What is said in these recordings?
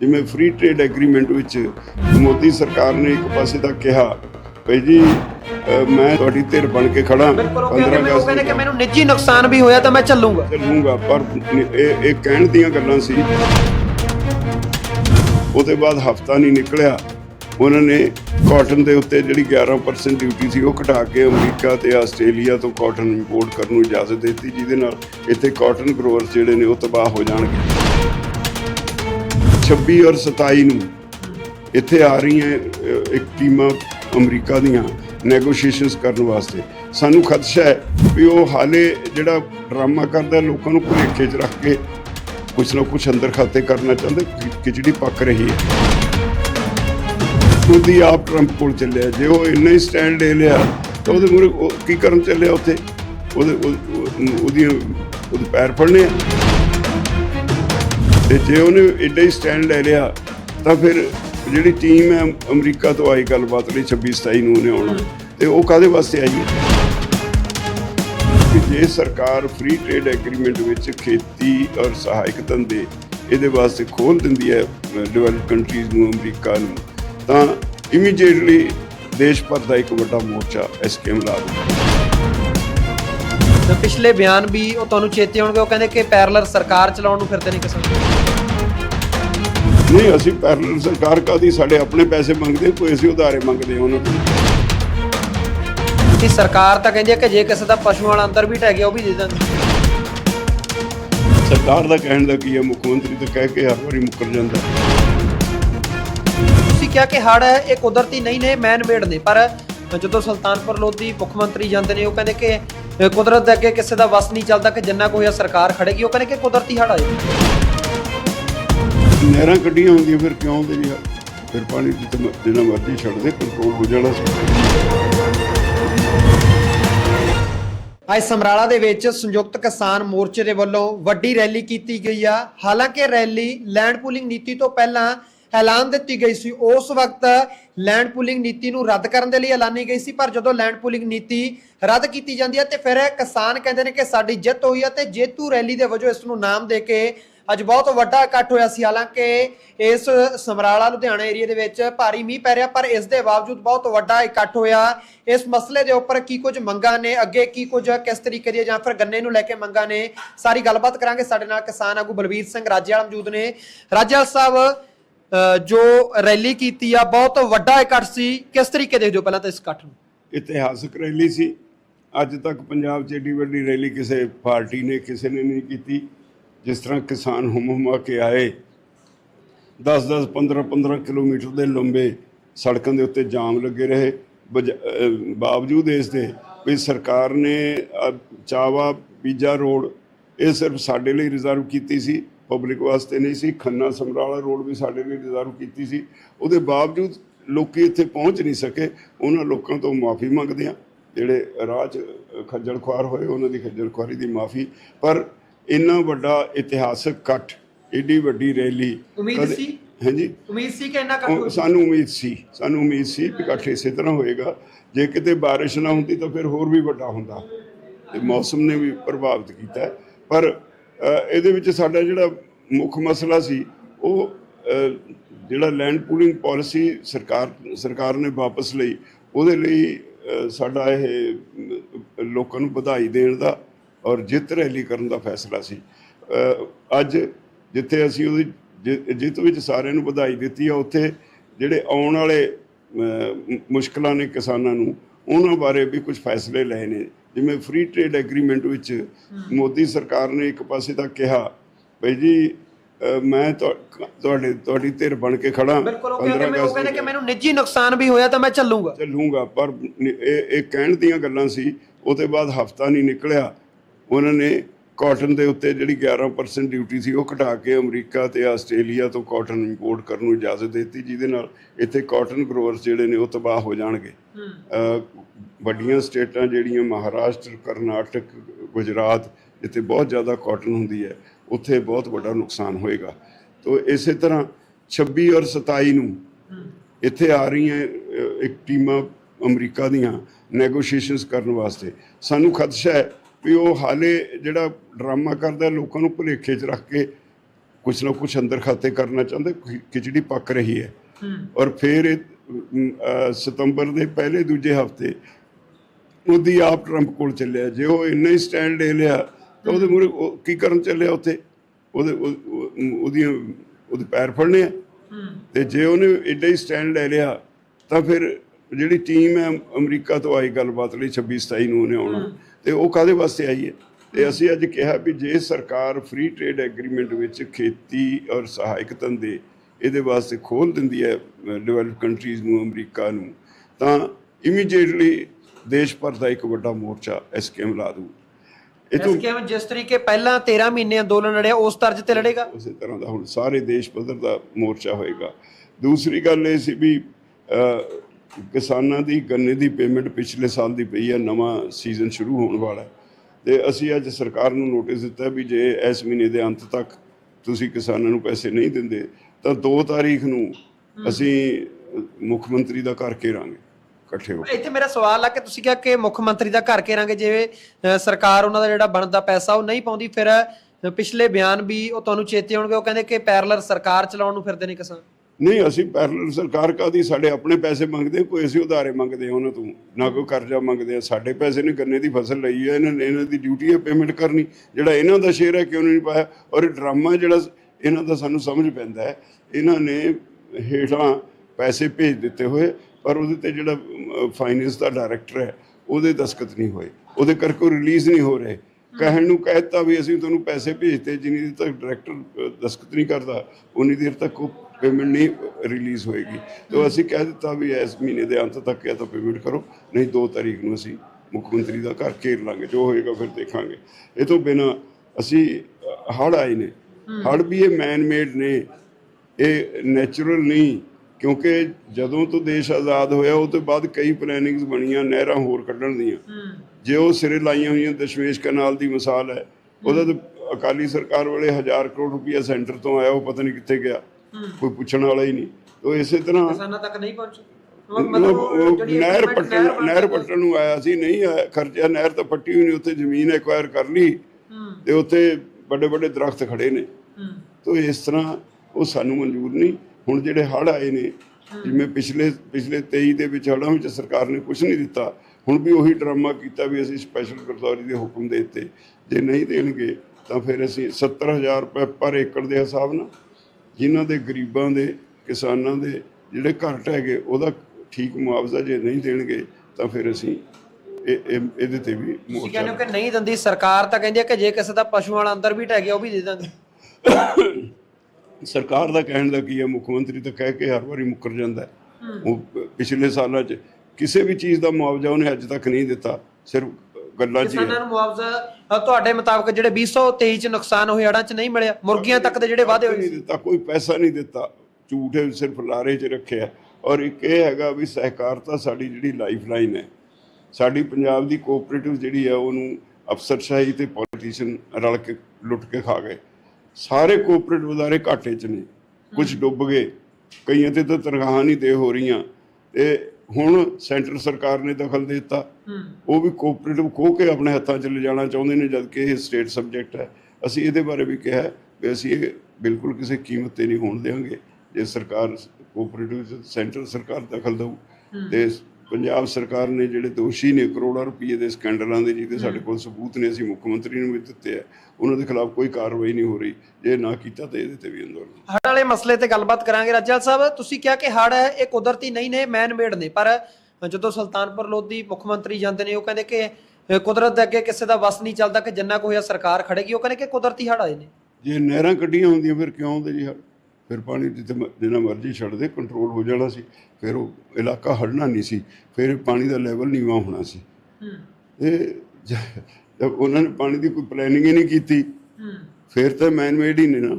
ਜਿਵੇਂ free trade agreement ਵਿੱਚ ਮੋਦੀ ਸਰਕਾਰ ਨੇ ਇੱਕ ਪਾਸੇ ਤਾਂ ਕਿਹਾ ਭਈ ਜੀ ਮੈਂ ਤੁਹਾਡੀ ਧਿਰ ਬਣ ਕੇ ਖੜਾ ਬਿਲਕੁਲ ਉਹ ਕਹਿੰਦੇ 15 ਮੈਂ ਉਹ ਅਗਸਤ ਕਹਿੰਦੇ ਕਿ ਮੈਨੂੰ ਨਿੱਜੀ ਨੁਕਸਾਨ ਵੀ ਹੋਇਆ ਤਾਂ ਮੈਂ ਚੱਲੂਗਾ। ਚੱਲੂਗਾ ਪਰ ਇਹ ਇਹ ਕਹਿਣ ਦੀਆਂ ਗੱਲਾਂ ਸੀ। ਉਹਦੇ ਬਾਅਦ ਹਫਤਾ ਨਹੀਂ ਨਿਕਲਿਆ। ਉਹਨਾਂ ਨੇ ਕਾਟਨ ਦੇ ਉੱਤੇ ਜਿਹੜੀ 11% ਡਿਊਟੀ ਸੀ ਉਹ ਘਟਾ ਕੇ ਅਮਰੀਕਾ ਤੇ ਆਸਟ੍ਰੇਲੀਆ ਤੋਂ ਕਾਟਨ ਇੰਪੋਰਟ ਕਰਨ ਨੂੰ ਇਜਾਜ਼ਤ ਦਿੱਤੀ ਜਿਹਦੇ ਨਾਲ ਇੱਥੇ ਕਾਟਨ ਗਰੋਵਰਸ ਜਿਹੜੇ ਨੇ ਉਹ ਤਬਾਹ ਹੋ ਜਾਣਗੇ। 26 ਔਰ 27 ਨੂੰ ਇੱਥੇ ਆ ਰਹੀਆਂ ਅਹ, ਇੱਕ ਟੀਮਾਂ ਅਮਰੀਕਾ ਦੀਆਂ ਨੈਗੋਸ਼ੀਏਸ਼ਨਸ ਕਰਨ ਵਾਸਤੇ। ਸਾਨੂੰ ਖਦਸ਼ਾ ਹੈ ਵੀ ਉਹ ਹਾਲੇ ਜਿਹੜਾ ਡਰਾਮਾ ਕਰਦਾ ਲੋਕਾਂ ਨੂੰ ਭੁਲੇਖੇ 'ਚ ਰੱਖ ਕੇ ਕੁਛ ਨਾ ਕੁਛ ਅੰਦਰ ਖਾਤੇ ਕਰਨਾ ਚਾਹੁੰਦੇ ਖਿਚੜੀ ਪੱਕ ਰਹੀ ਹੈ। ਉਹਦੀ ਆਪ ਟਰੰਪ ਕੋਲ ਚੱਲਿਆ ਜੇ ਉਹ ਇੰਨਾ ਹੀ ਸਟੈਂਡ ਲੈ ਲਿਆ ਤਾਂ ਉਹਦੇ ਮੂਹਰੇ ਕੀ ਕਰਨ ਚੱਲਿਆ ਉੱਥੇ? ਉਹਦੇ ਉਹ- ਉਹਦੀਆਂ ਉਹਦੇ ਪੈਰ ਫੜਨੇ ਆ। ਤੇ ਜੇ ਉਹਨੇ ਇੱਡਾ ਹੀ ਸਟੈਂਡ ਲੈ ਲਿਆ, ਤਾਂ ਫਿਰ ਜਿਹੜੀ ਟੀਮ ਹੈ ਅਮਰੀਕਾ ਤੋਂ ਆਈ ਗੱਲਬਾਤ ਲਈ 26 27 ਨੂੰ ਉਹਨੇ ਆਉਣਾ। ਤੇ ਉਹ ਕਾਦੇ ਵਾਸਤੇ ਆਈ ਹੈ? ਕਿ ਜੇ ਸਰਕਾਰ ਫ੍ਰੀ ਟ੍ਰੇਡ ਐਗਰੀਮੈਂਟ ਵਿੱਚ ਖੇਤੀ ਔਰ ਸਹਾਇਕ ਧੰਦੇ ਇਹਦੇ ਵਾਸਤੇ ਖੋਲ ਦਿੰਦੀ ਹੈ ਡਿਵੈਲਪ ਕੰਟਰੀਜ਼ ਨੂੰ, ਅਮਰੀਕਾ ਨੂੰ, ਤਾਂ ਇਮੀਡੀਏਟਲੀ ਦੇਸ਼ ਭਰ ਦਾ ਇੱਕ ਵੱਡਾ ਮੋਰਚਾ ਇਸ ਸਕੀਮ ਲਾ ਦਿੰਦਾ। ਪਿਛਲੇ ਬਿਆਨ ਵੀ ਉਹ ਤੁਹਾਨੂੰ ਚੇਤੇ ਹੋਣਗੇ ਉਹ ਕਹਿੰਦੇ ਕਿ ਪੈਰਲਰ ਸਰਕਾਰ ਚਲਾਉਣ ਨੂੰ ਫਿਰਦੇ ਨੇ ਕਿਸਾਨ। ਨਹੀਂ ਅਸੀਂ ਪੈਰਲਲ ਸਰਕਾਰ ਕਾਦੀ ਸਾਡੇ ਆਪਣੇ ਪੈਸੇ ਮੰਗਦੇ ਕੋਈ ਅਸੀਂ ਉਧਾਰੇ ਮੰਗਦੇ ਹਾਂ ਉਹਨਾਂ ਤੋਂ। ਕਿ ਸਰਕਾਰ ਤਾਂ ਕਹਿੰਦੀ ਹੈ ਕਿ ਜੇ ਕਿਸੇ ਦਾ ਪਸ਼ੂਆਂ ਵਾਲਾ ਅੰਦਰ ਵੀ ਟਹਿ ਗਿਆ ਉਹ ਵੀ ਦੇ ਦਿੰਦੀ। ਸਰਕਾਰ ਦਾ ਕਹਿਣ ਦਾ ਕੀ ਹੈ? ਮੁੱਖ ਮੰਤਰੀ ਤਾਂ ਕਹਿ ਕੇ ਹਰ ਵਾਰੀ ਮੁੱਕਰ ਜਾਂਦਾ। ਤੁਸੀਂ ਕਿਹਾ ਕਿ ਹੜ ਇਹ ਕੁਦਰਤੀ ਨਹੀਂ ਨੇ ਮੈਨ ਮੇਡ ਨੇ। ਪਰ ਜਦੋਂ ਸੁਲਤਾਨਪੁਰ ਲੋਧੀ ਮੁੱਖ ਮੰਤਰੀ ਜਾਂਦੇ ਨੇ ਉਹ ਕਹਿੰਦੇ ਕਿ ਕੁਦਰਤ ਦੇ ਅੱਗੇ ਕਿਸੇ ਦਾ ਵਸ ਨਹੀਂ ਚੱਲਦਾ ਕਿ ਜਿੰਨਾ ਕੋਈ ਸਰਕਾਰ ਖੜੇਗੀ ਉਹ ਕਹਿੰਦੇ ਕਿ ਕੁਦਰਤੀ ਹੜ ਆਏ। ਨਹਿਰਾਂ ਕੱਢੀਆਂ ਹੁੰਦੀਆਂ ਫਿਰ ਕਿਉਂ ਦੇ ਜੀ ਫਿਰ ਪਾਣੀ ਜਿੱਥੇ ਜਿੰਨਾ ਮਰਜ਼ੀ ਛੱਡ ਦੇ ਕੰਟਰੋਲ ਹੋ ਜਾਣਾ ਸੀ। ਅੱਜ ਸਮਰਾਲਾ ਦੇ ਵਿੱਚ ਸੰਯੁਕਤ ਕਿਸਾਨ ਮੋਰਚੇ ਦੇ ਵੱਲੋਂ ਵੱਡੀ ਰੈਲੀ ਕੀਤੀ ਗਈ ਆ। ਹਾਲਾਂਕਿ ਰੈਲੀ ਲੈਂਡ ਪੂਲਿੰਗ ਨੀਤੀ ਤੋਂ ਪਹਿਲਾਂ ਐਲਾਨ ਦਿੱਤੀ ਗਈ ਸੀ। ਉਸ ਵਕਤ ਲੈਂਡ ਪੂਲਿੰਗ ਨੀਤੀ ਨੂੰ ਰੱਦ ਕਰਨ ਦੇ ਲਈ ਐਲਾਨੀ ਗਈ ਸੀ, ਪਰ ਜਦੋਂ ਲੈਂਡ ਪੂਲਿੰਗ ਨੀਤੀ ਰੱਦ ਕੀਤੀ ਜਾਂਦੀ ਹੈ ਤੇ ਫਿਰ ਕਿਸਾਨ ਕਹਿੰਦੇ ਨੇ ਕਿ ਸਾਡੀ ਜਿੱਤ ਹੋਈ ਹੈ ਤੇ ਜੇਤੂ ਰੈਲੀ ਦੇ ਵਜੋਂ ਇਸ ਨੂੰ ਨਾਮ ਦੇ ਕੇ ਅੱਜ ਬਹੁਤ ਵੱਡਾ ਇਕੱਠ ਹੋਇਆ ਸੀ। ਹਾਲਾਂਕਿ ਇਸ ਸਮਰਾਲਾ ਲੁਧਿਆਣਾ ਏਰੀਆ ਦੇ ਵਿੱਚ ਭਾਰੀ ਮੀਂਹ ਪੈ ਰਿਹਾ, ਪਰ ਇਸ ਦੇ ਬਾਵਜੂਦ ਬਹੁਤ ਵੱਡਾ ਇਕੱਠ ਹੋਇਆ। ਇਸ ਮਸਲੇ ਦੇ ਉੱਪਰ ਕੀ ਕੁਝ ਮੰਗਾਂ ਨੇ, ਅੱਗੇ ਕੀ ਕੁਝ, ਕਿਸ ਤਰੀਕੇ ਦੀ ਜਾਂ ਫਿਰ ਗੰਨੇ ਨੂੰ ਲੈ ਕੇ ਮੰਗਾਂ ਨੇ, ਸਾਰੀ ਗੱਲਬਾਤ ਕਰਾਂਗੇ। ਸਾਡੇ ਨਾਲ ਕਿਸਾਨ ਆਗੂ ਬਲਬੀਰ ਸਿੰਘ ਰਾਜੇਵਾਲ ਮੌਜੂਦ ਨੇ। ਰਾਜੇਵਾਲ ਸਾਹਿਬ ਜੋ ਰੈਲੀ ਕੀਤੀ ਆ, ਬਹੁਤ ਵੱਡਾ ਇਕੱਠ ਸੀ। ਕਿਸ ਤਰੀਕੇ ਦੇਖਦੇ ਹੋ ਪਹਿਲਾਂ ਤਾਂ ਇਸ ਇਕੱਠ ਨੂੰ? ਇਤਿਹਾਸਕ ਰੈਲੀ ਸੀ। ਅੱਜ ਤੱਕ ਪੰਜਾਬ 'ਚ ਏਡੀ ਵੱਡੀ ਰੈਲੀ ਕਿਸੇ ਪਾਰਟੀ ਨੇ, ਕਿਸੇ ਨੇ ਨਹੀਂ ਕੀਤੀ। ਜਿਸ ਤਰ੍ਹਾਂ ਕਿਸਾਨ ਹੁਮ ਹੁਮਾ ਕੇ ਆਏ 10-10 15-15 ਕਿਲੋਮੀਟਰ ਦੇ ਲੰਬੇ ਸੜਕਾਂ ਦੇ ਉੱਤੇ ਜਾਮ ਲੱਗੇ ਰਹੇ। ਬਾਵਜੂਦ ਇਸ ਦੇ ਵੀ ਸਰਕਾਰ ਨੇ ਚਾਵਾ ਪੀਜਾ ਰੋਡ, ਇਹ ਸਿਰਫ ਸਾਡੇ ਲਈ ਰਿਜ਼ਰਵ ਕੀਤੀ ਸੀ। ਪਬਲਿਕ ਵਾਸਤੇ ਨਹੀਂ ਸੀ ਖੰਨਾ ਸਮਰਾਲਾ ਰੋਡ ਵੀ ਸਾਡੇ ਲਈ ਰਿਜ਼ਰਵ ਕੀਤੀ ਸੀ। ਉਹਦੇ ਬਾਵਜੂਦ ਲੋਕੀ ਇੱਥੇ ਪਹੁੰਚ ਨਹੀਂ ਸਕੇ ਉਹਨਾਂ ਲੋਕਾਂ ਤੋਂ ਮਾਫੀ ਮੰਗਦੇ ਆ ਜਿਹੜੇ ਰਾਹ 'ਚ ਖੱਜਲ ਖੁਆਰ ਹੋਏ ਉਹਨਾਂ ਦੀ ਖੱਜਲ ਖੁਆਰੀ ਦੀ ਮਾਫੀ। ਪਰ ਇੰਨਾ ਵੱਡਾ ਇਤਿਹਾਸਕ ਇਕੱਠ ਏਡੀ ਵੱਡੀ ਰੈਲੀ ਉਮੀਦ ਸੀ? ਹਾਂਜੀ। ਉਮੀਦ ਸੀ ਕਿ ਇੰਨਾ ਇਕੱਠ ਸਾਨੂੰ ਉਮੀਦ ਸੀ ਸਾਨੂੰ ਉਮੀਦ ਸੀ ਕਿ ਇਕੱਠ ਇਸੇ ਤਰ੍ਹਾਂ ਹੋਏਗਾ। ਜੇ ਕਿਤੇ ਬਾਰਿਸ਼ ਨਾ ਹੁੰਦੀ ਤਾਂ ਫਿਰ ਹੋਰ ਵੀ ਵੱਡਾ ਹੁੰਦਾ। ਤੇ ਮੌਸਮ ਨੇ ਵੀ ਪ੍ਰਭਾਵਿਤ ਕੀਤਾ। ਪਰ ਇਹਦੇ ਵਿੱਚ ਸਾਡਾ ਜਿਹੜਾ ਮੁੱਖ ਮਸਲਾ ਸੀ ਉਹ ਜਿਹੜਾ ਲੈਂਡ ਪੂਲਿੰਗ ਪਾਲਿਸੀ ਸਰਕਾਰ ਸਰਕਾਰ ਨੇ ਵਾਪਸ ਲਈ ਉਹਦੇ ਲਈ ਸਾਡਾ ਇਹ ਲੋਕਾਂ ਨੂੰ ਵਧਾਈ ਦੇਣ ਦਾ ਔਰ ਜਿੱਤ ਰੈਲੀ ਕਰਨ ਦਾ ਫੈਸਲਾ ਸੀ। ਅੱਜ ਜਿੱਥੇ ਅਸੀਂ ਉਹਦੀ ਜਿ- ਜਿੱਤ ਵਿੱਚ ਸਾਰਿਆਂ ਨੂੰ ਵਧਾਈ ਦਿੱਤੀ ਆ ਉੱਥੇ ਜਿਹੜੇ ਆਉਣ ਵਾਲੇ ਅ, ਮੁਸ਼ਕਲਾਂ ਨੇ ਕਿਸਾਨਾਂ ਨੂੰ ਉਹਨਾਂ ਬਾਰੇ ਵੀ ਕੁਝ ਫੈਸਲੇ ਲਏ ਨੇ। ਜਿਵੇਂ ਫ੍ਰੀ ਟ੍ਰੇਡ ਐਗਰੀਮੈਂਟ ਵਿੱਚ ਮੋਦੀ ਸਰਕਾਰ ਨੇ ਇੱਕ ਪਾਸੇ ਤਾਂ ਕਿਹਾ ਭਈ ਜੀ ਮੈਂ ਤੁਹਾ- ਤੁਹਾਡੇ ਤੁਹਾਡੀ ਧਿਰ ਬਣ ਕੇ ਖੜਾ ਬਿਲਕੁਲ ਉਹ ਕਹਿੰਦੇ 15 ਮੈਂ ਉਹ ਅਗਸਤ ਕਹਿੰਦੇ ਕਿ। ਮੈਨੂੰ ਨਿੱਜੀ ਨੁਕਸਾਨ ਵੀ ਹੋਇਆ ਤਾਂ ਮੈਂ ਚੱਲੂਗਾ। ਚੱਲੂਗਾ ਪਰ ਇਹ ਇਹ ਕਹਿਣ ਦੀਆਂ ਗੱਲਾਂ ਸੀ। ਉਹਦੇ ਬਾਅਦ ਹਫਤਾ ਨਹੀਂ ਨਿਕਲਿਆ। ਉਹਨਾਂ ਨੇ ਕਾਟਨ ਦੇ ਉੱਤੇ ਜਿਹੜੀ 11% ਡਿਊਟੀ ਸੀ ਉਹ ਘਟਾ ਕੇ ਅਮਰੀਕਾ ਤੇ ਆਸਟ੍ਰੇਲੀਆ ਤੋਂ ਕਾਟਨ ਇੰਪੋਰਟ ਕਰਨ ਨੂੰ ਇਜਾਜ਼ਤ ਦਿੱਤੀ ਜਿਹਦੇ ਨਾਲ ਇੱਥੇ ਕਾਟਨ ਗਰੋਵਰਸ ਜਿਹੜੇ ਨੇ ਉਹ ਤਬਾਹ ਹੋ ਜਾਣਗੇ। ਵੱਡੀਆਂ ਸਟੇਟਾਂ ਜਿਹੜੀਆਂ ਮਹਾਰਾਸ਼ਟਰ ਕਰਨਾਟਕ ਗੁਜਰਾਤ ਜਿੱਥੇ ਬਹੁਤ ਜ਼ਿਆਦਾ ਕਾਟਨ ਹੁੰਦੀ ਹੈ ਉੱਥੇ ਬਹੁਤ ਵੱਡਾ ਨੁਕਸਾਨ ਹੋਏਗਾ। ਤੋਂ ਇਸੇ ਤਰ੍ਹਾਂ 26 ਔਰ 27 ਨੂੰ ਇੱਥੇ ਆ ਰਹੀਆਂ ਅ, ਇੱਕ ਟੀਮਾਂ ਅਮਰੀਕਾ ਦੀਆਂ ਨੈਗੋਸ਼ੀਏਸ਼ਨਸ ਕਰਨ ਵਾਸਤੇ। ਸਾਨੂੰ ਖਦਸ਼ਾ ਹੈ ਵੀ ਉਹ ਹਾਲੇ ਜਿਹੜਾ ਡਰਾਮਾ ਕਰਦਾ ਲੋਕਾਂ ਨੂੰ ਭੁਲੇਖੇ 'ਚ ਰੱਖ ਕੇ ਕੁਛ ਨਾ ਕੁਛ ਅੰਦਰ ਖਾਤੇ ਕਰਨਾ ਚਾਹੁੰਦੇ ਖਿਚੜੀ ਪੱਕ ਰਹੀ ਹੈ। ਹੂੰ। ਔਰ ਫਿਰ ਇਹ, ਸਤੰਬਰ ਦੇ ਪਹਿਲੇ ਦੂਜੇ ਹਫ਼ਤੇ ਉਹਦੀ ਆਪ ਟਰੰਪ ਕੋਲ ਚੱਲਿਆ। ਜੇ ਉਹ ਇੰਨਾ ਹੀ ਸਟੈਂਡ ਲੈ ਲਿਆ, ਤਾਂ ਉਹਦੇ ਮੂਹਰੇ ਕੀ ਕਰਨ ਚੱਲਿਆ ਉੱਥੇ? ਉਹਦੇ, ਉਹ- ਉਹਦੀਆਂ, ਉਹਦੇ ਪੈਰ ਫੜਨੇ ਆ। ਹੂੰ ਤੇ ਜੇ ਉਹਨੇ ਐਡਾ ਹੀ ਸਟੈਂਡ ਲੈ ਲਿਆ, ਤਾਂ ਫਿਰ ਜਿਹੜੀ ਟੀਮ ਹੈ ਅਮਰੀਕਾ ਤੋਂ ਆਈ ਗੱਲਬਾਤ ਲਈ 26 27 ਨੂੰ ਉਹਨੇ ਆਉਣਾ। ਤੇ ਉਹ ਕਾਦੇ ਵਾਸਤੇ ਆਈ ਹੈ? ਤੇ ਅਸੀਂ ਅੱਜ ਕਿਹਾ ਵੀ ਜੇ ਸਰਕਾਰ ਫ੍ਰੀ ਟ੍ਰੇਡ ਐਗਰੀਮੈਂਟ ਵਿੱਚ ਖੇਤੀ ਔਰ ਸਹਾਇਕ ਧੰਦੇ ਇਹਦੇ ਵਾਸਤੇ ਖੋਲ ਦਿੰਦੀ ਹੈ ਡਿਵੈਲਪ ਕੰਟਰੀਜ਼ ਨੂੰ ਅਮਰੀਕਾ ਨੂੰ ਤਾਂ ਇਮੀਡੀਏਟਲੀ ਦੇਸ਼ ਭਰ ਦਾ ਇੱਕ ਵੱਡਾ ਮੋਰਚਾ ਐਸਕੇਐਮ ਲਾ ਦੂ ਕਿਵੇਂ ਜਿਸ ਤਰੀਕੇ ਪਹਿਲਾਂ 13 ਮਹੀਨੇ ਅੰਦੋਲਨ ਲੜਿਆ ਉਸ ਤਰਜ਼ ਤੇ ਲੜੇਗਾ? ਉਸੇ ਤਰ੍ਹਾਂ ਦਾ ਹੁਣ ਸਾਰੇ ਦੇਸ਼ ਪੱਧਰ ਦਾ ਮੋਰਚਾ ਹੋਏਗਾ। ਦੂਸਰੀ ਗੱਲ ਇਹ ਸੀ ਵੀ ਕਿਸਾਨਾਂ ਦੀ ਗੰਨੇ ਦੀ ਪੇਮੈਂਟ ਪਿਛਲੇ ਸਾਲ ਦੀ ਪਈ ਹੈ ਨਵਾਂ ਸੀਜ਼ਨ ਸ਼ੁਰੂ ਹੋਣ ਵਾਲਾ ਹੈ। ਤੇ ਅਸੀਂ ਅੱਜ ਸਰਕਾਰ ਨੂੰ ਨੋਟਿਸ ਦਿੱਤਾ ਵੀ ਜੇ ਇਸ ਮਹੀਨੇ ਦੇ ਅੰਤ ਤੱਕ ਤੁਸੀਂ ਕਿਸਾਨਾਂ ਨੂੰ ਪੈਸੇ ਨਹੀਂ ਦਿੰਦੇ ਤਾਂ 2 ਤਾਰੀਖ ਨੂੰ ਅਸੀਂ ਮੁੱਖ ਮੰਤਰੀ ਦਾ ਘਰ ਘੇਰਾਂਗੇ ਇਕੱਠੇ ਹੋ। ਇੱਥੇ ਮੇਰਾ ਸਵਾਲ ਆ ਕਿ ਤੁਸੀਂ ਕਿਹਾ ਕਿ ਮੁੱਖ ਮੰਤਰੀ ਦਾ ਘਰ ਘੇਰਾਂਗੇ ਜਿਵੇਂ ਸਰਕਾਰ ਉਹਨਾਂ ਦਾ ਜਿਹੜਾ ਬਣਦਾ ਪੈਸਾ ਉਹ ਨਹੀਂ ਪਾਉਂਦੀ ਫਿਰ ਪਿਛਲੇ ਬਿਆਨ ਵੀ ਉਹ ਤੁਹਾਨੂੰ ਚੇਤੇ ਹੋਣਗੇ ਉਹ ਕਹਿੰਦੇ ਕਿ ਪੈਰਲਰ ਸਰਕਾਰ ਚਲਾਉਣ ਨੂੰ ਫਿਰਦੇ ਨੇ ਕਿਸਾਨ। ਨਹੀਂ ਅਸੀਂ ਪੈਰਲਲ ਸਰਕਾਰ ਕਾਦੀ ਸਾਡੇ ਆਪਣੇ ਪੈਸੇ ਮੰਗਦੇ ਕੋਈ ਅਸੀਂ ਉਧਾਰੇ ਮੰਗਦੇ ਉਹਨਾਂ ਤੋਂ ਨਾ ਕੋਈ ਕਰਜ਼ਾ ਮੰਗਦੇ ਆ ਸਾਡੇ ਪੈਸੇ ਨੇ ਗੰਨੇ ਦੀ ਫਸਲ ਲਈ ਹੈ ਇਹਨਾਂ ਨੇ ਇਹਨਾਂ ਦੀ ਡਿਊਟੀ ਹੈ ਪੇਮੈਂਟ ਕਰਨੀ ਜਿਹੜਾ ਇਹਨਾਂ ਦਾ ਸ਼ੇਅਰ ਹੈ ਕਿਉਂ ਨਹੀਂ ਪਾਇਆ? ਔਰ ਇਹ ਡਰਾਮਾ ਜਿਹੜਾ ਇਹਨਾਂ ਦਾ ਸਾਨੂੰ ਸਮਝ ਪੈਂਦਾ ਹੈ। ਇਹਨਾਂ ਨੇ ਹੇਠਾਂ ਪੈਸੇ ਭੇਜ ਦਿੱਤੇ ਹੋਏ, ਪਰ ਉਹਦੇ ਤੇ ਜਿਹੜਾ ਫਾਈਨੈਂਸ ਦਾ ਡਾਇਰੈਕਟਰ ਹੈ, ਉਹਦੇ ਦਸਖਤ ਨਹੀਂ ਹੋਏ। ਉਹਦੇ ਕਰਕੇ ਉਹ ਰਿਲੀਜ਼ ਨਹੀਂ ਹੋ ਰਹੇ। ਕਹਿਣ ਨੂੰ ਕਹਿਤਾ ਵੀ ਅਸੀਂ ਤੁਹਾਨੂੰ ਪੈਸੇ ਭੇਜਤੇ, ਜਿੰਨੀ ਦੇਰ ਤੱਕ ਡਾਇਰੈਕਟਰ ਦਸਖਤ ਨਹੀਂ ਕਰਦਾ, ਉਨੀ ਦੇਰ ਤੱਕ ਉਹ ਪੇਮੈਂਟ ਨਹੀਂ ਰਿਲੀਜ਼ ਹੋਏਗੀ। ਤਾਂ ਅਸੀਂ ਕਹਿ ਦਿੱਤਾ ਵੀ ਇਸ ਮਹੀਨੇ ਦੇ ਅੰਤ ਤੱਕ ਜਾਂ ਤਾਂ ਪੇਮੈਂਟ ਕਰੋ, ਨਹੀਂ 2 ਤਾਰੀਖ ਨੂੰ ਅਸੀਂ ਮੁੱਖ ਮੰਤਰੀ ਦਾ ਘਰ ਘੇਰ ਲਾਂਗੇ। ਜੋ ਹੋਏਗਾ ਫਿਰ ਦੇਖਾਂਗੇ। ਇਹ ਤੋਂ ਬਿਨਾ ਅਸੀਂ ਹੜ ਆਏ ਨੇ। ਹੜ ਵੀ ਇਹ ਮੈਨ ਮੇਡ ਨੇ ਇਹ ਨੈਚੁਰਲ ਨਹੀਂ ਕਿਉਂਕਿ ਜਦੋਂ ਤੋਂ ਦੇਸ਼ ਆਜ਼ਾਦ ਹੋਇਆ ਉਹ ਤੋਂ ਬਾਅਦ ਕਈ ਪਲੈਨਿੰਗਸ ਬਣੀਆਂ ਨਹਿਰਾਂ ਹੋਰ ਕੱਢਣ ਦੀਆਂ। ਜੇ ਉਹ ਸਿਰੇ ਲਾਈਆਂ ਹੋਈਆਂ ਦਸ਼ਮੇਸ਼ ਕਨਾਲ ਦੀ ਮਿਸਾਲ ਹੈ ਉਹਦਾ ਤਾਂ ਅਕਾਲੀ ਸਰਕਾਰ ਵੇਲੇ 1000 ਕਰੋੜ ਰੁਪਈਆ ਸੈਂਟਰ ਤੋਂ ਆਇਆ ਉਹ ਪਤਾ ਨਹੀਂ ਕਿੱਥੇ ਗਿਆ। ਕੋਈ ਪੁੱਛਣ ਵਾਲਾ ਹੀ ਨਹੀਂ। ਤੋ ਇਸੇ ਤਰ੍ਹਾਂ ਕਿਸਾਨਾਂ ਤੱਕ ਨਹੀਂ ਪਹੁੰਚੇ। ਮਤਲਬ ਉਹ ਨਹਿਰ ਪੱਟਣ ਨਹਿਰ ਪੱਟਣ ਨੂੰ ਆਇਆ ਸੀ ਨਹੀਂ ਆਇਆ ਖਰਚਾ ਨਹਿਰ ਤਾਂ ਪੱਟੀ ਹੋਈ ਨਹੀਂ ਉੱਥੇ ਜ਼ਮੀਨ ਐਕਵਾਇਰ ਕਰ ਲਈ ਤੇ ਉੱਥੇ ਵੱਡੇ ਵੱਡੇ ਦਰਖਤ ਖੜੇ ਨੇ। ਤੋ ਇਸ ਤਰ੍ਹਾਂ ਉਹ ਸਾਨੂੰ ਮਨਜ਼ੂਰ ਨਹੀਂ। ਹੁਣ ਜਿਹੜੇ ਹੜ੍ਹ ਆਏ ਨੇ ਜਿਵੇਂ ਪਿਛਲੇ ਪਿਛਲੇ 23 ਦੇ ਵਿੱਚ ਵਿੱਚ ਸਰਕਾਰ ਨੇ ਕੁਝ ਨਹੀਂ ਦਿੱਤਾ ਹੁਣ ਵੀ ਉਹੀ ਡਰਾਮਾ ਕੀਤਾ ਵੀ ਅਸੀਂ ਸਪੈਸ਼ਲ ਗਰਦੌਰੀ ਦੇ ਹੁਕਮ ਦੇ ਦਿੱਤੇ। ਜੇ ਨਹੀਂ ਦੇਣਗੇ ਤਾਂ ਫਿਰ ਅਸੀਂ 70000 ਰੁਪਏ ਪਰ ਏਕੜ ਦੇ ਹਿਸਾਬ ਨਾਲ ਜਿਨ੍ਹਾਂ ਦੇ ਗਰੀਬਾਂ ਦੇ ਕਿਸਾਨਾਂ ਦੇ ਜਿਹੜੇ ਘਰ ਢਹਿ ਗਏ ਉਹਦਾ ਠੀਕ ਮੁਆਵਜ਼ਾ ਜੇ ਨਹੀਂ ਦੇਣਗੇ ਤਾਂ ਫਿਰ ਅਸੀਂ ਇਹ ਇਹ- ਇਹਦੇ ਤੇ ਵੀ ਮੋਰਚਾ ਕਹਿੰਦੇ ਕਿ ਨਹੀਂ ਦਿੰਦੀ ਸਰਕਾਰ ਤਾਂ ਕਹਿੰਦੀ ਹੈ ਕਿ ਜੇ ਕਿਸੇ ਦਾ ਪਸ਼ੂ ਵਾਲਾ ਅੰਦਰ ਵੀ ਟਹਿ ਗਿਆ ਉਹ ਵੀ ਦੇ ਦਾਂਗੇ। ਸਰਕਾਰ ਦਾ ਕਹਿਣ ਦਾ ਕੀ ਹੈ? ਮੁੱਖ ਮੰਤਰੀ ਤਾਂ ਕਹਿ ਕੇ ਹਰ ਵਾਰੀ ਮੁੱਕਰ ਜਾਂਦਾ ਹੈ। ਉਹ ਪਿਛਲੇ ਸਾਲਾਂ 'ਚ ਕਿਸੇ ਵੀ ਚੀਜ਼ ਦਾ ਮੁਆਵਜ਼ਾ ਉਹਨੇ ਅੱਜ ਤੱਕ ਨਹੀਂ ਦਿੱਤਾ। ਸਿਰਫ ਗੱਲਾਂ 'ਚ ਹੀ ਹੈ। ਕਿਸਾਨਾਂ ਨੂੰ ਮੁਆਵਜ਼ਾ ਤੁਹਾਡੇ ਮੁਤਾਬਕ ਜਿਹੜੇ 2023 ਚ ਨੁਕਸਾਨ ਹੋਏ ਹੜਾਂ ਚ ਨਹੀਂ ਮਿਲਿਆ? ਮੁਰਗੀਆਂ ਤੱਕ ਦੇ ਜਿਹੜੇ ਵਾਅਦੇ ਹੋਏ ਨਹੀਂ ਸੀ। ਦਿੱਤਾ ਕੋਈ ਪੈਸਾ ਨਹੀਂ ਦਿੱਤਾ। ਝੂਠੇ ਸਿਰਫ ਲਾਰੇ 'ਚ ਰੱਖਿਆ। ਔਰ ਇੱਕ ਇਹ ਹੈਗਾ ਵੀ ਸਹਿਕਾਰਤਾ ਸਾਡੀ ਜਿਹੜੀ ਲਾਈਫ ਲਾਈਨ ਹੈ ਸਾਡੀ ਪੰਜਾਬ ਦੀ ਕੋਆਪਰੇਟਿਵ ਜਿਹੜੀ ਹੈ ਉਹਨੂੰ ਅਫਸਰਸ਼ਾਹੀ ਤੇ ਪੋਲੀਟੀਸ਼ੀਅਨ ਰਲ ਕੇ ਲੁੱਟ ਕੇ ਖਾ ਗਏ। ਸਾਰੇ ਕੋਆਪਰੇਟਿਵ ਅਦਾਰੇ ਘਾਟੇ 'ਚ ਨੇ। ਕੁਝ ਡੁੱਬ ਗਏ। ਕਈਆਂ ਤੇ ਤਾਂ ਤਨਖਾਹਾਂ ਨਹੀਂ ਦੇ ਹੋ ਰਹੀਆਂ। ਤੇ ਹੁਣ ਸੈਂਟਰ ਸਰਕਾਰ ਨੇ ਦਖਲ ਦੇ ਦਿੱਤਾ। ਉਹ ਵੀ ਕੋਆਪਰੇਟਿਵ ਖੋ ਕੇ ਆਪਣੇ ਹੱਥਾਂ 'ਚ ਲਿਜਾਣਾ ਚਾਹੁੰਦੇ ਨੇ ਜਦ ਕਿ ਇਹ ਸਟੇਟ ਸਬਜੈਕਟ ਹੈ। ਅਸੀਂ ਇਹਦੇ ਬਾਰੇ ਵੀ ਕਿਹਾ ਵੀ ਅਸੀਂ ਇਹ ਬਿਲਕੁਲ ਕਿਸੇ ਕੀਮਤ ਤੇ ਨਹੀਂ ਹੋਣ ਦੇਵਾਂਗੇ। ਜੇ ਸਰਕਾਰ ਕੋਆਪਰੇਟਿਵ ਸੈਂਟਰ ਸਰਕਾਰ ਦਖਲ ਦਊ ਤੇ ਪੰਜਾਬ ਸਰਕਾਰ ਨੇ ਜਿਹੜੇ ਦੋਸ਼ੀ ਨੇ ਕਰੋੜਾਂ ਰੁਪਏ ਦੇ ਸਕੈਂਡਲਾਂ ਦੇ ਜਿਹਦੇ ਸਾਡੇ ਕੋਲ ਸਬੂਤ ਨੇ ਅਸੀਂ ਮੁੱਖ ਮੰਤਰੀ ਨੂੰ ਵੀ ਦਿੱਤੇ ਆ ਉਹਨਾਂ ਦੇ ਖਿਲਾਫ ਕੋਈ ਕਾਰਵਾਈ ਨਹੀਂ ਹੋ ਰਹੀ ਜੇ ਨਾ ਕੀਤਾ ਤਾਂ ਇਹਦੇ ਤੇ ਵੀ ਅੰਦੋਲਨ। ਹੜ੍ਹ ਵਾਲੇ ਮਸਲੇ ਤੇ ਗੱਲਬਾਤ ਕਰਾਂਗੇ। ਰਾਜਾ ਸਾਹਿਬ ਤੁਸੀਂ ਕਿਹਾ ਕਿ ਹੜ੍ਹ ਹੈ ਇਹ ਕੁਦਰਤੀ ਨਹੀਂ ਨੇ ਮੈਨ ਮੇਡ ਨੇ ਪਰ ਜਦੋਂ ਸੁਲਤਾਨਪੁਰ ਲੋਧੀ ਮੁੱਖ ਮੰਤਰੀ ਜਾਂਦੇ ਨੇ ਉਹ ਕਹਿੰਦੇ ਕਿ ਕੁਦਰਤ ਦੇ ਅੱਗੇ ਕਿਸੇ ਦਾ ਵਸ ਨਹੀਂ ਚੱਲਦਾ ਕਿ ਜਿੰਨਾ ਕੋ ਹੋਇਆ ਸਰਕਾਰ ਖੜੇਗੀ ਉਹ ਕਹਿੰਦੇ ਕਿ ਕੁਦਰਤੀ ਹੜ੍ਹ ਆਏ ਨੇ। ਜੇ ਨਹਿਰਾਂ ਕੱਢੀਆਂ ਹੁੰਦੀਆਂ ਫਿਰ ਕਿਉਂ ਆਉਂਦੇ ਜੀ ਹੜ੍ਹ? ਫਿਰ ਪਾਣੀ ਜਿੱਥੇ ਜਿੰਨਾ ਮਰਜ਼ੀ ਛੱਡ ਦੇ ਕੰਟਰੋਲ ਹੋ ਜਾਣਾ ਸੀ। ਫਿਰ ਉਹ ਇਲਾਕਾ ਹੜਨਾ ਨਹੀਂ ਸੀ। ਫਿਰ ਪਾਣੀ ਦਾ ਲੈਵਲ ਨੀਵਾਂ ਹੋਣਾ ਸੀ। ਇਹ ਜਦ ਉਹਨਾਂ ਨੇ ਪਾਣੀ ਦੀ ਕੋਈ ਪਲੈਨਿੰਗ ਹੀ ਨਹੀਂ ਕੀਤੀ ਫਿਰ ਤਾਂ ਮੈਨ ਮੇਡ ਹੀ ਨੇ ਨਾ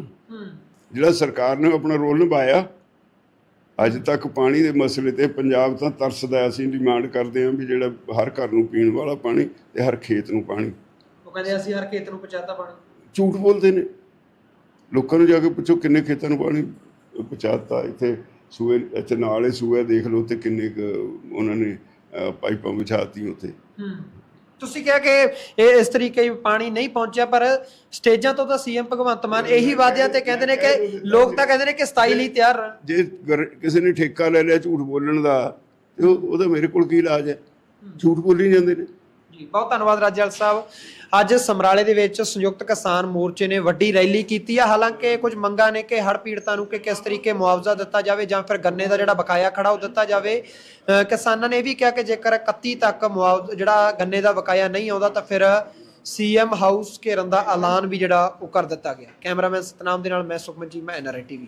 ਜਿਹੜਾ ਸਰਕਾਰ ਨੇ ਆਪਣਾ ਰੋਲ ਨਿਭਾਇਆ ਅੱਜ ਤੱਕ ਪਾਣੀ ਦੇ ਮਸਲੇ ਤੇ ਪੰਜਾਬ ਤਾਂ ਤਰਸਦਾ। ਅਸੀਂ ਡਿਮਾਂਡ ਕਰਦੇ ਹਾਂ ਵੀ ਜਿਹੜਾ ਹਰ ਘਰ ਨੂੰ ਪੀਣ ਵਾਲਾ ਪਾਣੀ ਤੇ ਹਰ ਖੇਤ ਨੂੰ ਪਾਣੀ। ਉਹ ਕਹਿੰਦੇ ਅਸੀਂ ਹਰ ਖੇਤ ਨੂੰ ਪਹੁੰਚਾਤਾ ਪਾਣੀ। ਝੂਠ ਬੋਲਦੇ ਨੇ। ਲੋਕਾਂ ਨੂੰ ਜਾ ਕੇ ਪੁੱਛੋ ਕਿੰਨੇ ਖੇਤਾਂ ਨੂੰ ਪਾਣੀ ਪਹੁੰਚਾਤਾ ਇੱਥੇ ਸੂਏ ਇੱਥੇ ਨਾਲੇ ਸੂਏ ਦੇਖ ਲਓ ਤੇ ਕਿੰਨੇ ਉਹਨਾਂ ਨੇ ਪਾਈਪਾਂ ਵਿਛਾਤੀ ਉੱਥੇ। ਤੁਸੀਂ ਕਿਹਾ ਕਿ ਇਹ ਇਸ ਤਰੀਕੇ ਹੀ ਪਾਣੀ ਨਹੀਂ ਪਹੁੰਚਿਆ ਪਰ ਸਟੇਜਾਂ ਤੋਂ ਤਾਂ ਸੀਐਮ ਭਗਵੰਤ ਮਾਨ ਇਹੀ ਵਾਅਦਿਆਂ ਤੇ ਕਹਿੰਦੇ ਨੇ ਕਿ ਲੋਕ ਤਾਂ ਕਹਿੰਦੇ ਨੇ ਕਿ 27 ਲਈ ਤਿਆਰ ਜੇ ਕਿਸੇ ਨੇ ਠੇਕਾ ਲੈ ਲਿਆ ਝੂਠ ਬੋਲਣ ਦਾ ਤੇ ਉਹ- ਉਹਦਾ ਮੇਰੇ ਕੋਲ ਕੀ ਇਲਾਜ ਹੈ। ਝੂਠ ਬੋਲੀ ਜਾਂਦੇ ਨੇ। ਬਹੁਤ ਧੰਨਵਾਦ ਰਾਜਲ ਸਾਹਿਬ। ਅੱਜ ਸਮਰਾਲੇ ਦੇ ਵਿੱਚ ਸੰਯੁਕਤ ਕਿਸਾਨ ਮੋਰਚੇ ਨੇ ਵੱਡੀ ਰੈਲੀ ਕੀਤੀ ਆ। ਹਾਲਾਂਕਿ ਕੁਝ ਮੰਗਾਂ ਨੇ ਕਿ ਹੜ ਪੀੜਤਾਂ ਨੂੰ ਕਿ ਕਿਸ ਤਰੀਕੇ ਮੁਆਵਜ਼ਾ ਦਿੱਤਾ ਜਾਵੇ ਜਾਂ ਫਿਰ ਗੰਨੇ ਦਾ ਜਿਹੜਾ ਬਕਾਇਆ ਖੜਾ ਉਹ ਦਿੱਤਾ ਜਾਵੇ। ਅ, ਕਿਸਾਨਾਂ ਨੇ ਇਹ ਵੀ ਕਿਹਾ ਕਿ ਜੇਕਰ 31 ਤੱਕ ਮੁਆਵਜ਼ਾ ਜਿਹੜਾ ਗੰਨੇ ਦਾ ਬਕਾਇਆ ਨਹੀਂ ਆਉਂਦਾ ਤਾਂ ਫਿਰ ਸੀਐਮ ਹਾਊਸ ਘੇਰਨ ਦਾ ਐਲਾਨ ਵੀ ਜਿਹੜਾ ਉਹ ਕਰ ਦਿੱਤਾ ਗਿਆ। ਕੈਮਰਾਮੈਨ ਸਤਨਾਮ ਦੇ ਨਾਲ ਮੈਂ ਸੁਖਮਨਜੀ ਮੈਂ ਐਨਆਰਆਈ ਟੀਵੀ।